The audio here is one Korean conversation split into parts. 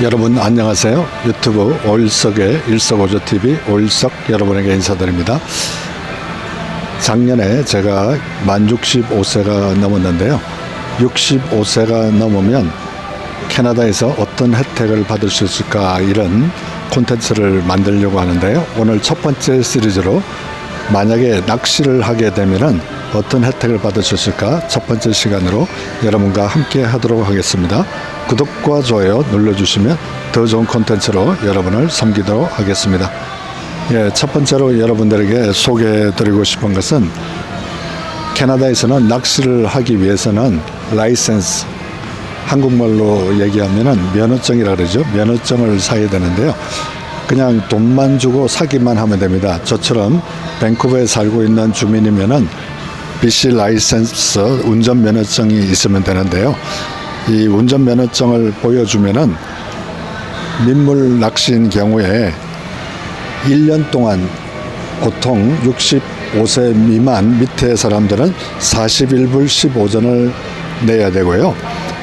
여러분 안녕하세요. 유튜브 오일석의 일석오조TV 오일석 여러분에게 인사드립니다. 작년에 제가 만 65세가 넘었는데요. 65세가 넘으면 캐나다에서 어떤 혜택을 받을 수 있을까 이런 콘텐츠를 만들려고 하는데요. 오늘 첫 번째 시리즈로 만약에 낚시를 하게 되면은 어떤 혜택을 있을까 첫 번째 시간으로 여러분과 함께 하도록 하겠습니다. 구독과 좋아요 눌러주시면 더 좋은 콘텐츠로 여러분을 섬기도록 하겠습니다. 예, 첫 번째로 여러분들에게 소개해드리고 싶은 것은 캐나다에서는 낚시를 하기 위해서는 라이센스 한국말로 얘기하면은 면허증이라 그러죠. 면허증을 사야 되는데요. 그냥 돈만 주고 사기만 하면 됩니다. 저처럼 밴쿠버에 살고 있는 주민이면은 BC 라이센스 운전 면허증이 있으면 되는데요. 이 운전 면허증을 보여주면은 민물 낚시인 경우에 1년 동안 보통 65세 미만 밑에 사람들은 41불 15전을 내야 되고요.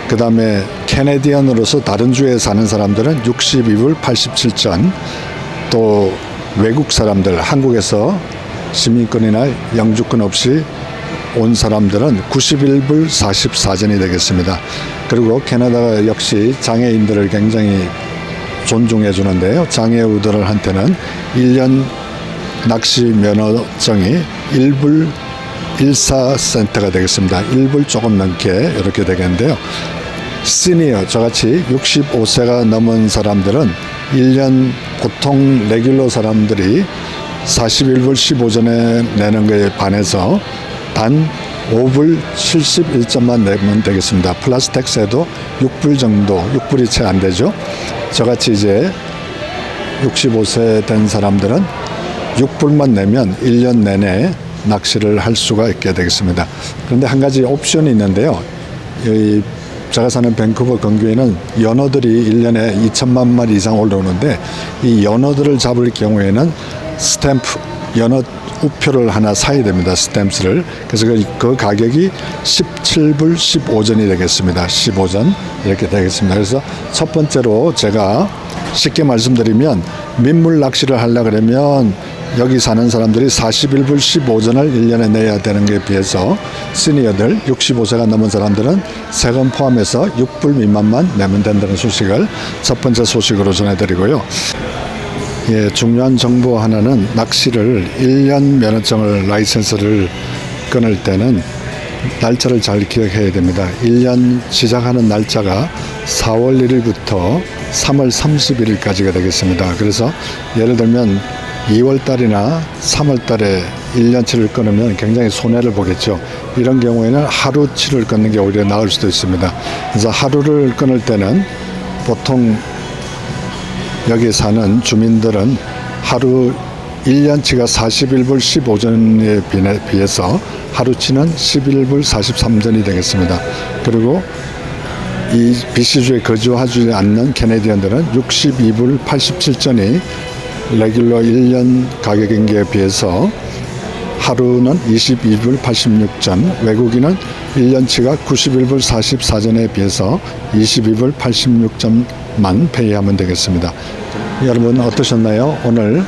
그 다음에 캐네디언으로서 다른 주에 사는 사람들은 62불 87전 또 외국 사람들 한국에서 시민권이나 영주권 없이 온 사람들은 91불 44전이 되겠습니다. 그리고 캐나다가 역시 장애인들을 굉장히 존중해 주는데요. 장애우들한테는 1년 낚시 면허증이 1불 14센트가 되겠습니다. 1불 조금 넘게 이렇게 되겠는데요. 시니어 저같이 65세가 넘은 사람들은 1년 보통 레귤러 사람들이 41불 15전에 내는 거에 반해서 단 5불 71점만 내면 되겠습니다. 플러스 텍스에도 6불 정도, 6불이 채 안 되죠. 저같이 이제 65세 된 사람들은 6불만 내면 1년 내내 낚시를 할 수가 있게 되겠습니다. 그런데 한 가지 옵션이 있는데요. 이 제가 사는 밴쿠버 근교에는 연어들이 1년에 2천만 마리 이상 올라오는데 이 연어들을 잡을 경우에는 스탬프 연어 우표를 하나 사야 됩니다. 스탬프를. 그래서 그, 그 가격이 17불 15전이 되겠습니다. 15전 이렇게 되겠습니다. 그래서 첫 번째로 제가 쉽게 말씀드리면 민물 낚시를 하려 그러면 여기 사는 사람들이 41불 15전을 1년에 내야 되는 게 비해서 시니어들 65세가 넘은 사람들은 세금 포함해서 6불 미만만 내면 된다는 소식을 첫 번째 소식으로 전해드리고요. 예, 중요한 정보 하나는 낚시를 1년 면허증을 라이센스를 끊을 때는 날짜를 잘 기억해야 됩니다. 1년 시작하는 날짜가 4월 1일부터 3월 31일까지가 되겠습니다. 그래서 예를 들면 2월 달이나 3월 달에 1년치를 끊으면 굉장히 손해를 보겠죠. 이런 경우에는 하루치를 끊는 게 오히려 나을 수도 있습니다. 그래서 하루를 끊을 때는 보통 여기 사는 주민들은 하루 1년치가 41불 15전에 비해서 하루치는 11불 43전이 되겠습니다. 그리고 이 BC주에 거주하지 않는 캐네디언들은 62불 87전이 레귤러 1년 가격인 게 비해서 하루는 22불 86전, 외국인은 1년치가 91불 44전에 비해서 22불 86전만 페이하면 되겠습니다. 여러분 어떠셨나요? 오늘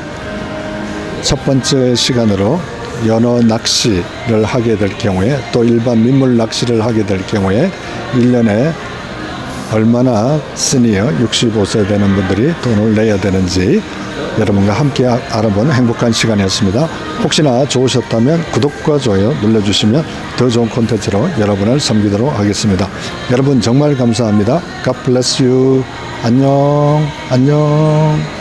첫 번째 시간으로 연어 낚시를 하게 될 경우에 또 일반 민물 낚시를 하게 될 경우에 1년에 얼마나 시니어 65세 되는 분들이 돈을 내야 되는지 여러분과 함께 아- 알아보는 행복한 시간이었습니다. 혹시나 좋으셨다면 구독과 좋아요 눌러주시면 더 좋은 콘텐츠로 여러분을 섬기도록 하겠습니다. 여러분 정말 감사합니다. God bless you. 안녕. 안녕.